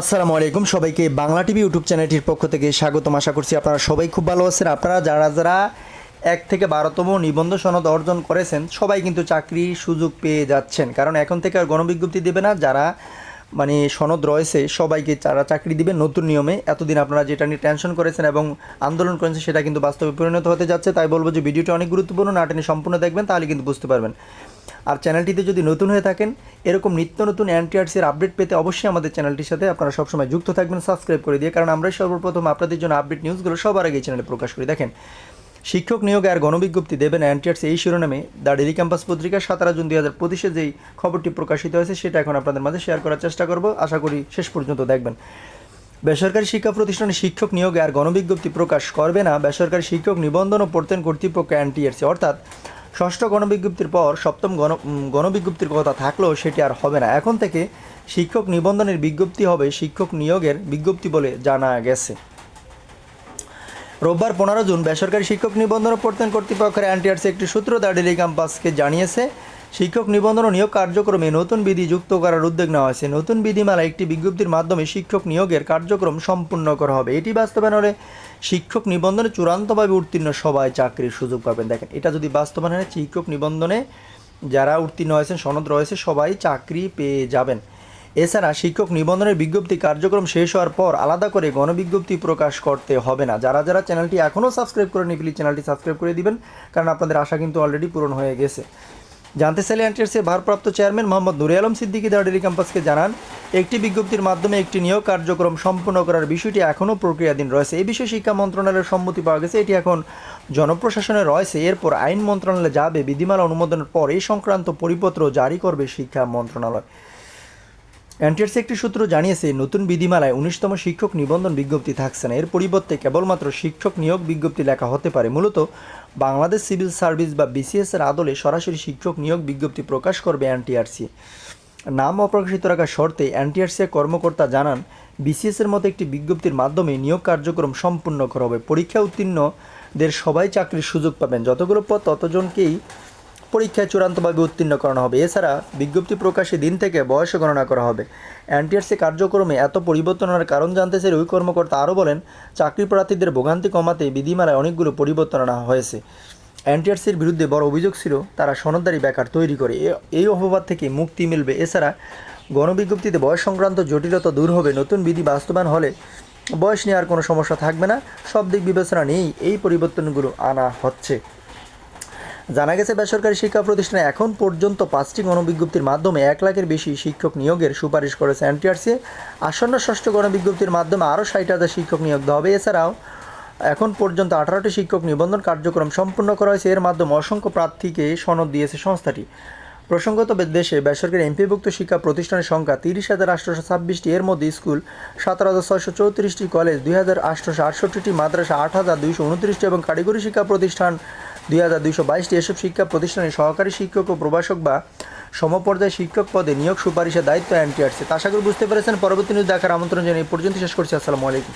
আসসালামু আলাইকুম। সবাইকে বাংলা টিভি ইউটিউব চ্যানেলটির পক্ষ থেকে স্বাগতম। আশা করছি আপনারা সবাই খুব ভালো আছেন। আপনারা যারা যারা এক থেকে বারোতম নিবন্ধ সনদ অর্জন করেছেন, সবাই কিন্তু চাকরির সুযোগ পেয়ে যাচ্ছেন। কারণ এখন থেকে আর গণবিজ্ঞপ্তি দেবে না। যারা মানে সনদ রয়েছে, সবাইকে যারা চাকরি দিবে নতুন নিয়মে। এতদিন আপনারা যেটা নিয়ে টেনশন করেছেন এবং আন্দোলন করেছেন, সেটা কিন্তু বাস্তবে পরিণত হতে যাচ্ছে। তাই বলব যে ভিডিওটি অনেক গুরুত্বপূর্ণ। নাটনি সম্পূর্ণ দেখবেন, তাহলে কিন্তু বুঝতে পারবেন। আর চ্যানেলটিতে যদি নতুন হয়ে থাকেন, এরকম নিত্য নতুন এনটিআরসির আপডেট পেতে অবশ্যই আমাদের চ্যানেলটির সাথে আপনারা সবসময় যুক্ত থাকবেন, সাবস্ক্রাইব করে দিয়ে। কারণ আমরাই সর্বপ্রথম আপনাদের জন্য আপডেট নিউজগুলো সবার আগে চ্যানেলে প্রকাশ করি। দেখেন, শিক্ষক নিয়োগ আর গণবিজ্ঞপ্তি দেবেন এনটিআরসি এই শিরোনামে। দ্য ডেলি ক্যাম্পাস পত্রিকা, সাতারা জুন দুই হাজার পঁচিশে যেই খবরটি প্রকাশিত হয়েছে, সেটা এখন আপনাদের মাঝে শেয়ার করার চেষ্টা করব। আশা করি শেষ পর্যন্ত দেখবেন। বেসরকারি শিক্ষা প্রতিষ্ঠানে শিক্ষক নিয়োগে আর গণবিজ্ঞপ্তি প্রকাশ করবে না। বেসরকারি শিক্ষক নিবন্ধন ও প্রত্যয়ন কর্তৃপক্ষ এনটিআরসি অর্থাৎ ষষ্ঠ গণবিজ্ঞপ্তির পর সপ্তম গণ গণবিজ্ঞপ্তির কথা থাকলেও সেটি আর হবে না। এখন থেকে শিক্ষক নিবন্ধনের বিজ্ঞপ্তি হবে শিক্ষক নিয়োগের বিজ্ঞপ্তি বলে জানা গেছে। রোববার পনেরো জুন বেসরকারি শিক্ষক নিবন্ধন প্রত্যয়ন কর্তৃপক্ষের এনটিআরসি একটি সূত্র দার্ডিলি ডেলি ক্যাম্পাসকে জানিয়েছে শিক্ষক নিবন্ধন নিয়োগ কার্যক্রমে নতুন বিধি যুক্ত করার উদ্যোগ নেওয়া হয়েছে। নতুন বিধিমালা একটি বিজ্ঞপ্তির মাধ্যমে শিক্ষক নিয়োগের কার্যক্রম সম্পূর্ণ করা হবে। এটি বাস্তবায়ন হলে শিক্ষক নিবন্ধনে চূড়ান্তভাবে উত্তীর্ণ সবাই চাকরির সুযোগ পাবেন। দেখেন, এটা যদি বাস্তবায়ন হয় শিক্ষক নিবন্ধনে যারা উত্তীর্ণ হয়েছেন, সনদ রয়েছে, সবাই চাকরি পেয়ে যাবেন। এছাড়া শিক্ষক নিবন্ধনের বিজ্ঞপ্তি কার্যক্রম শেষ হওয়ার পর আলাদা করে গণবিজ্ঞপ্তি প্রকাশ করতে হবে না। যারা যারা চ্যানেলটি এখনও সাবস্ক্রাইব করেনি প্লিজ চ্যানেলটি সাবস্ক্রাইব করে দিবেন, কারণ আপনাদের আশা কিন্তু অলরেডি পূরণ হয়ে গেছে। জানতে চাইলে এনটিআরসির ভারপ্রাপ্ত চেয়ারম্যান মোহাম্মদ নুরে আলম সিদ্দিকী দার্ডেলি ক্যাম্পাসকে জানান, একটি বিজ্ঞপ্তির মাধ্যমে একটি নিয়োগ কার্যক্রম সম্পন্ন করার বিষয়টি এখনও প্রক্রিয়াধীন রয়েছে। এই বিষয়ে শিক্ষা মন্ত্রণালয়ের সম্মতি পাওয়া গেছে, এটি এখন জনপ্রশাসনে রয়েছে। এরপর আইন মন্ত্রণালয়ে যাবে, বিধিমালা অনুমোদনের পর এই সংক্রান্ত পরিপত্র জারি করবে শিক্ষা মন্ত্রণালয়। এনটিআরসি একটি সূত্র জানিয়েছে, নতুন বিধিমালায় উনিশতম শিক্ষক নিবন্ধন বিজ্ঞপ্তি থাকছে না। এর পরিবর্তে কেবলমাত্র শিক্ষক নিয়োগ বিজ্ঞপ্তি লেখা হতে পারে। মূলত বাংলাদেশ সিভিল সার্ভিস বা বিসিএস এর আদলে সরাসরি শিক্ষক নিয়োগ বিজ্ঞপ্তি প্রকাশ করবে এনটিআরসি। নাম অপ্রকাশিত রাখার শর্তে এনটিআরসি এর কর্মকর্তা জানান, বিসিএস এর মতো একটি বিজ্ঞপ্তির মাধ্যমে নিয়োগ কার্যক্রম সম্পূর্ণ করা হবে। পরীক্ষা উত্তীর্ণদের সবাই চাকরির সুযোগ পাবেন। যতগুলো পদ ততজনকেই পরীক্ষায় চূড়ান্তভাবে উত্তীর্ণ করানো হবে। এছাড়া বিজ্ঞপ্তি প্রকাশের দিন থেকে বয়স গণনা করা হবে। এনটিআরসি কার্যক্রমে এত পরিবর্তনের কারণ জানতে চাইলে ওই কর্মকর্তা আরও বলেন, চাকরি প্রার্থীদের ভোগান্তি কমাতে বিধিমালায় অনেকগুলো পরিবর্তন আনা হয়েছে। এনটিআরসির বিরুদ্ধে বড় অভিযোগ ছিল, তারা সনদদারি বেকার তৈরি করে। এই অপবাদ থেকে মুক্তি মিলবে। এছাড়া গণবিজ্ঞপ্তিতে বয়স সংক্রান্ত জটিলতা দূর হবে। নতুন বিধি বাস্তবায়ন হলে বয়স নিয়ে আর কোনো সমস্যা থাকবে না। সব দিক বিবেচনা নিয়েই এই পরিবর্তনগুলো আনা হচ্ছে। জানা গেছে, বেসরকারি শিক্ষা প্রতিষ্ঠানে এখন পর্যন্ত পাঁচটি গণবিজ্ঞপ্তির মাধ্যমে এক লাখের বেশি শিক্ষক নিয়োগের সুপারিশ করেছে এনটিআরসি। আসন্ন ষষ্ঠ গণবিজ্ঞপ্তির মাধ্যমে আরও ষাট হাজার শিক্ষক নিয়োগ দেওয়া হবে। এছাড়াও এখন পর্যন্ত আঠারোটি শিক্ষক নিবন্ধন কার্যক্রম সম্পূর্ণ করা হয়েছে। এর মাধ্যমে অসংখ্য প্রার্থীকে সনদ দিয়েছে সংস্থাটি। প্রসঙ্গত দেশে বেসরকারি এমপিভুক্ত শিক্ষা প্রতিষ্ঠানের সংখ্যা তিরিশ হাজার আটশোশো ছাব্বিশটি। এর মধ্যে স্কুল সতেরো হাজার ছয়শো চৌত্রিশটি, কলেজ দুই হাজার আটশোশো আটষট্টিটি, মাদ্রাসা আট হাজার দুইশো উনত্রিশটি এবং কারিগরি শিক্ষা প্রতিষ্ঠান দুই হাজার দুইশো বাইশটি এসব শিক্ষা প্রতিষ্ঠানে সহকারী শিক্ষক ও প্রভাষক বা সমপর্যায়ে শিক্ষক পদে নিয়োগ সুপারিশের দায়িত্ব এনটিআরসি। তা আশা করি বুঝতে পেরেছেন। পরবর্তী নিউজ দেখার আমন্ত্রণ জানিয়ে এই পর্যন্ত শেষ করছি। আসসালামু আলাইকুম।